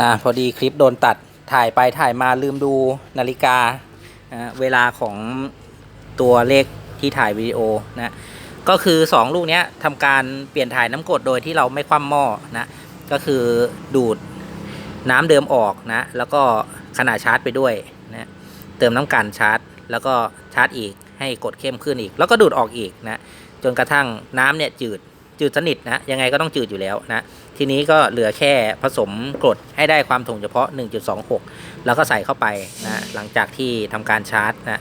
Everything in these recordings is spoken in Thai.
อ่าพอดีคลิปโดนตัดถ่ายไปถ่ายมาลืมดูนาฬิกาเวลาของตัวเลขที่ถ่ายวิดีโอนะก็คือ 2 ลูกเนี้ยทำการเปลี่ยนถ่ายน้ำกรดโดยที่เราไม่คว่ำหม้อนะก็คือดูดน้ำเดิมออกนะแล้วก็ขณะชาร์จไปด้วยนะเติมน้ำกันชาร์จ แล้วก็ชาร์จอีกให้กดเข้มขึ้นอีก แล้วก็ดูดออกอีกนะจนกระทั่งน้ำเนี่ยจืด จืดสนิทนะยังไงก็ต้องจืดอยู่แล้วนะทีนี้ก็เหลือแค่ผสมกรดให้ได้ความถ่วงเฉพาะ 1.26 แล้วก็ใส่เข้าไปนะหลังจากที่ทำการชาร์จนะ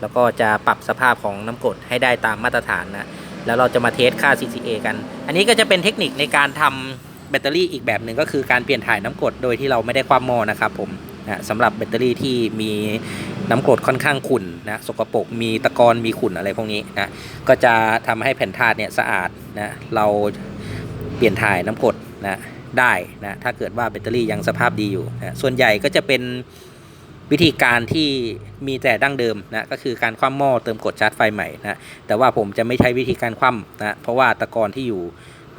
แล้วก็จะปรับสภาพของน้ำกรดให้ได้ตามมาตรฐานนะแล้วเราจะมาเทสค่า CCA กัน อันนี้ก็จะเป็นเทคนิคในการทำแบตเตอรี่อีกแบบหนึ่งก็คือการเปลี่ยนถ่ายน้ำกรดโดยที่เราไม่ได้ความมอนะครับผม นะสำหรับแบตเตอรี่ที่มีน้ำกรดค่อนข้างขุ่นนะสกปรกมีตะกอนมีขุ่นอะไรพวกนี้นะก็จะทำให้แผ่นธาตุเนี่ยสะอาดนะเราเปลี่ยนถ่ายน้ำกรดนะได้นะถ้าเกิดว่าแบตเตอรี่ยังสภาพดีอยู่นะส่วนใหญ่ก็จะเป็นวิธีการที่มีแต่ดั้งเดิมนะก็คือการคว่ำหม้อเติมกรดชาร์จไฟใหม่นะแต่ว่าผมจะไม่ใช้วิธีการคว่ำนะเพราะว่าตะกอนที่อยู่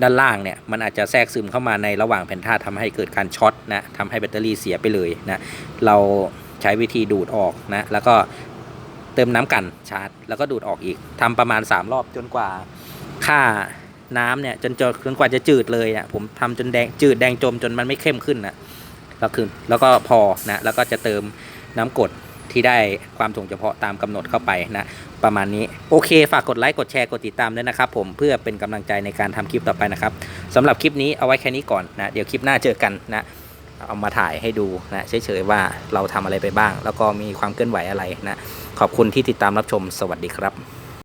ด้านล่างเนี่ยมันอาจจะแทรกซึมเข้ามาในระหว่างแผ่นธาตุทำให้เกิดการช็อตนะทำให้แบตเตอรี่เสียไปเลยนะเราใช้วิธีดูดออกนะแล้วก็เติมน้ำกันชาร์จ แล้วก็ดูดออกอีกทำประมาณ 3 รอบจนกว่าค่าน้ำเนี่ยจนจนจนกว่าจะจืดเลยอะผมทำจนแดงจืดแดงจมจนมันไม่เข้มขึ้นนะแล้วคือแล้วก็พอนะแล้วก็จะเติมน้ำกรด ที่ได้ความถ่วงเฉพาะตามกำหนดเข้าไปนะประมาณนี้โอเค ฝากกดไลค์กดแชร์กดติดตามด้วยนะครับผมเพื่อเป็นกำลังใจในการทำคลิปต่อไปนะครับสำหรับคลิปนี้เอาไว้แค่นี้ก่อนนะเดี๋ยวคลิปหน้าเจอกันนะเอามาถ่ายให้ดูนะเฉยๆว่าเราทำอะไรไปบ้าง แล้วก็มีความเคลื่อนไหวอะไรนะขอบคุณที่ติดตามรับชมสวัสดีครับ